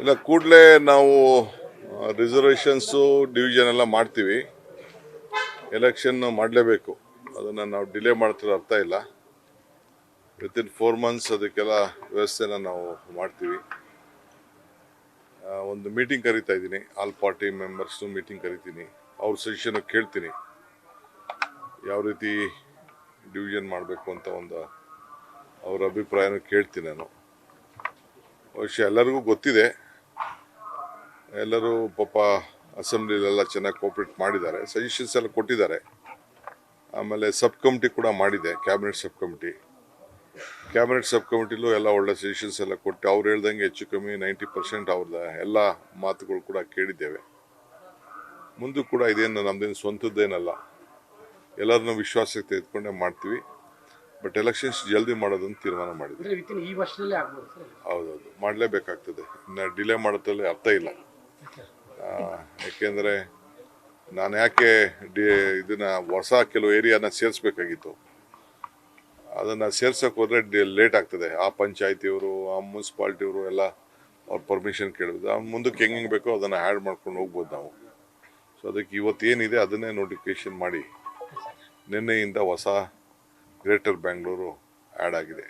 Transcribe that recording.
ಇಲ್ಲ ಕೂಡಲೇ ನಾವು ರಿಸರ್ವೇಷನ್ಸು ಡಿವಿಷನ್ ಎಲ್ಲ ಮಾಡ್ತೀವಿ. ಎಲೆಕ್ಷನ್ ಮಾಡಲೇಬೇಕು. ಅದನ್ನು ನಾವು ಡಿಲೇ ಮಾಡ್ತಿರೋ ಅರ್ಥ ಇಲ್ಲ. ವಿತಿನ್ ಫೋರ್ ಮಂತ್ಸ್ ಅದಕ್ಕೆಲ್ಲ ವ್ಯವಸ್ಥೆನ ನಾವು ಮಾಡ್ತೀವಿ. ಒಂದು ಮೀಟಿಂಗ್ ಕರಿತಾ ಇದ್ದೀನಿ. ಆಲ್ ಪಾರ್ಟಿ ಮೆಂಬರ್ಸ್ನು ಮೀಟಿಂಗ್ ಕರಿತೀನಿ. ಅವ್ರ ಸಜೆಷನ್ ಕೇಳ್ತೀನಿ. ಯಾವ ರೀತಿ ಡಿವಿಷನ್ ಮಾಡಬೇಕು ಅಂತ ಒಂದು ಅವರ ಅಭಿಪ್ರಾಯನೂ ಕೇಳ್ತೀನಿ ನಾನು. ಬಹುಶಃ ಎಲ್ಲರಿಗೂ ಗೊತ್ತಿದೆ. ಎಲ್ಲರೂ ಪಾಪ ಅಸೆಂಬ್ಲಿಲೆಲ್ಲ ಚೆನ್ನಾಗಿ ಕೋಪ್ರೇಟ್ ಮಾಡಿದ್ದಾರೆ ಸಜೆಷನ್ಸ್ ಎಲ್ಲ ಕೊಟ್ಟಿದ್ದಾರೆ. ಆಮೇಲೆ ಸಬ್ ಕಮಿಟಿ ಕೂಡ ಮಾಡಿದೆ cabinet sub committee cabinet sub ಕಮಿಟಿಲೂ ಎಲ್ಲ ಒಳ್ಳೆ ಸಜೆಷನ್ಸ್ ಎಲ್ಲ ಕೊಟ್ಟು ಅವ್ರು ಹೇಳ್ದಂಗೆ ಹೆಚ್ಚು ಕಮ್ಮಿ ನೈಂಟಿ ಪರ್ಸೆಂಟ್ ಅವ್ರದ ಎಲ್ಲ ಮಾತುಗಳು ಕೂಡ ಕೇಳಿದ್ದೇವೆ. ಮುಂದೂ ಕೂಡ ಇದೇನು ನಮ್ದೇನು ಸ್ವಂತದ್ದೇನಲ್ಲ. ಎಲ್ಲರನ್ನೂ ವಿಶ್ವಾಸಕ್ಕೆ ತೆಗೆದುಕೊಂಡೆ ಮಾಡ್ತೀವಿ. ಬಟ್ ಎಲೆಕ್ಷನ್ಸ್ ಜಲ್ದಿ ಮಾಡೋದನ್ನು ತೀರ್ಮಾನ ಮಾಡಿದ್ವಿ ಸರ್? ಹೌದೌದು ಮಾಡಲೇಬೇಕಾಗ್ತದೆ. ಇನ್ನು ಡಿಲೇ ಮಾಡೋದ್ರಲ್ಲಿ ಅರ್ಥ ಇಲ್ಲ. ಯಾಕೆಂದರೆ ನಾನು ಯಾಕೆ ಡಿ, ಇದನ್ನ ಹೊಸ ಕೆಲವು ಏರಿಯಾನ ಸೇರಿಸ್ಬೇಕಾಗಿತ್ತು. ಅದನ್ನು ಸೇರ್ಸೋಕೆ ಹೋದರೆ ಡಿ, ಲೇಟ್ ಆಗ್ತದೆ. ಆ ಪಂಚಾಯತಿಯವರು, ಆ ಮುನ್ಸಿಪಾಲ್ಟಿಯವರು ಎಲ್ಲ ಅವ್ರ ಪರ್ಮಿಷನ್ ಕೇಳಿದ್ರು ಆ ಮುಂದಕ್ಕೆ ಹೆಂಗೆ ಹೆಂಗೆ ಬೇಕೋ ಅದನ್ನು ಆ್ಯಡ್ ಮಾಡ್ಕೊಂಡು ಹೋಗ್ಬೋದು ನಾವು. ಸೊ ಅದಕ್ಕೆ ಇವತ್ತೇನಿದೆ ಅದನ್ನೇ ನೋಟಿಫಿಕೇಶನ್ ಮಾಡಿ. ನಿನ್ನೆಯಿಂದ ಹೊಸ ಗ್ರೇಟರ್ ಬ್ಯಾಂಗ್ಳೂರು ಆ್ಯಡ್ ಆಗಿದೆ.